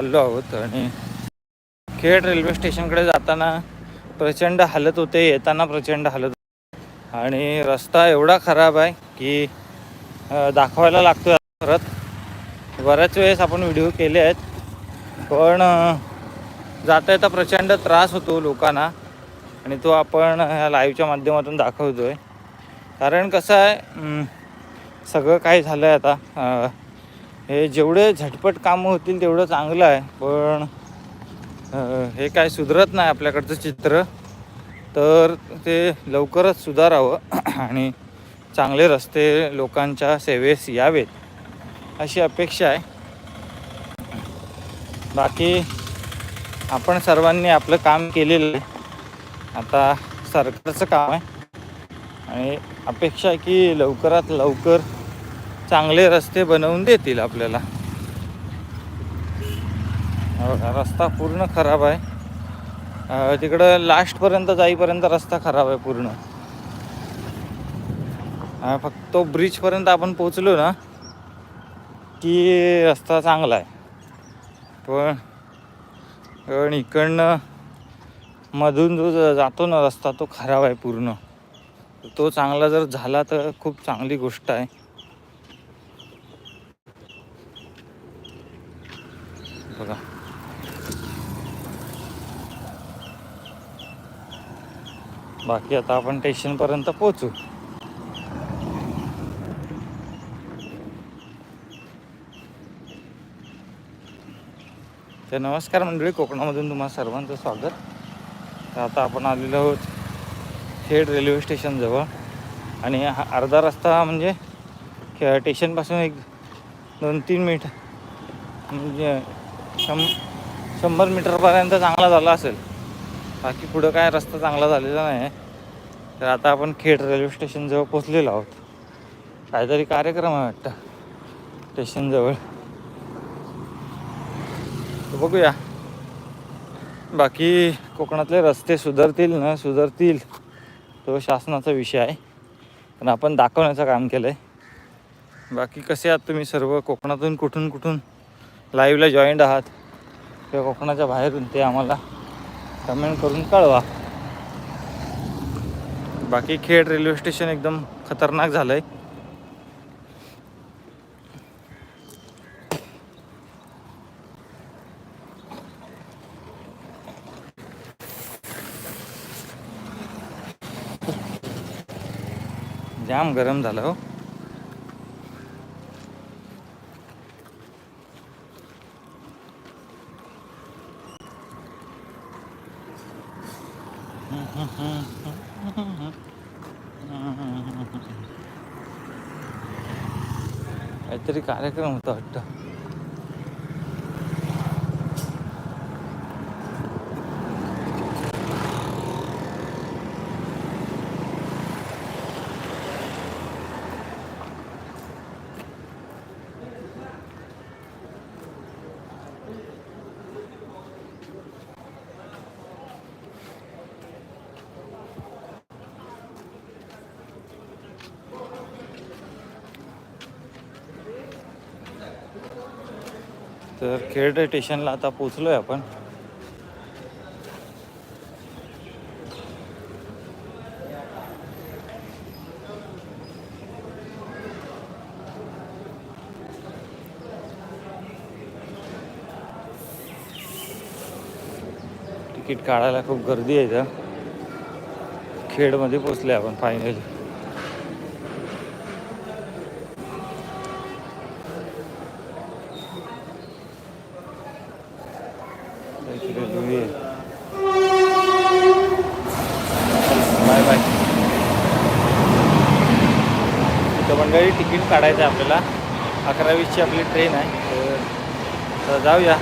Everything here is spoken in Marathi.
चाललो आहोत आणि खेड रेल्वे स्टेशनकडे जाताना प्रचंड हालत होते येताना प्रचंड हालत होते. आणि रस्ता एवढा खराब आहे की दाखवायला लागतो परत. बऱ्याच वेळेस आपण व्हिडिओ केले आहेत पण जाता येता प्रचंड त्रास होतो लोकांना आणि तो आपण ह्या लाईव्हच्या माध्यमातून दाखवतो आहे कारण कसं आहे सगळं काय झालं आहे आता हे जेवढे झटपट कामं होतील तेवढं चांगलं आहे पण हे काय सुधरत नाही आपल्याकडचं चित्र. तर ते लवकरच सुधारावं आणि चांगले रस्ते लोकांच्या सेवेस यावेत अशी अपेक्षा आहे. बाकी आपण सर्वांनी आपलं काम केलेलं आहे. आता सरकारचं काम आहे. आणि अपेक्षा आहे की लवकरात लवकर चांगले रस्ते बनवून देतील आपल्याला. हो का, रस्ता पूर्ण खराब आहे. तिकडं लास्टपर्यंत जाईपर्यंत रस्ता खराब आहे पूर्ण. फक्त तो ब्रिजपर्यंत आपण पोचलो ना की रस्ता चांगला आहे. पण पण इकडनं मधून जो जातो ना रस्ता तो खराब आहे पूर्ण. तो चांगला जर झाला तर खूप चांगली गोष्ट आहे. बघा. बाकी आता आपण स्टेशनपर्यंत पोचू तर नमस्कार मंडळी कोकणामधून तुम्हाला सर्वांचं स्वागत. तर आता आपण आलेलो आहोत खेड रेल्वे स्टेशनजवळ आणि हा अर्धा रस्ता म्हणजे खे- स्टेशनपासून एक दोन तीन मिनिट म्हणजे शं शंभर मीटरपर्यंत चांगला झाला असेल. बाकी पुढं काय रस्ता चांगला झालेला नाही. आहे तर आता आपण खेड रेल्वे स्टेशनजवळ पोचलेलो आहोत. काहीतरी कार्यक्रम आहे वाटतं. स्टेशनजवळ बघूया. बाकी कोकणातले रस्ते सुधारतील ना सुधारतील. तो शासनाचा विषय आहे. पण आपण दाखवण्याचं काम केलं आहे बाकी कसे आहात तुम्ही सर्व? कोकणातून कुठून कुठून? लाईव्हला जॉईंट आहात. किंवा कोकणाच्या बाहेरून ते आम्हाला कमेंट करून कळवा. बाकी खेड रेल्वे स्टेशन एकदम खतरनाक झालं आहे जाम गरम झालं हो. काहीतरी कार्यक्रम होता वाटतं तर खेड स्टेशनला आता पोचलोय आपण. तिकीट काढायला खूप गर्दी आहे इथं. खेडमध्ये पोचले आपण फायनली बाय बाय. तर मंडळी तिकीट काढायचं आहे आपल्याला. अकरा वीसची आपली ट्रेन आहे. तर जाऊया.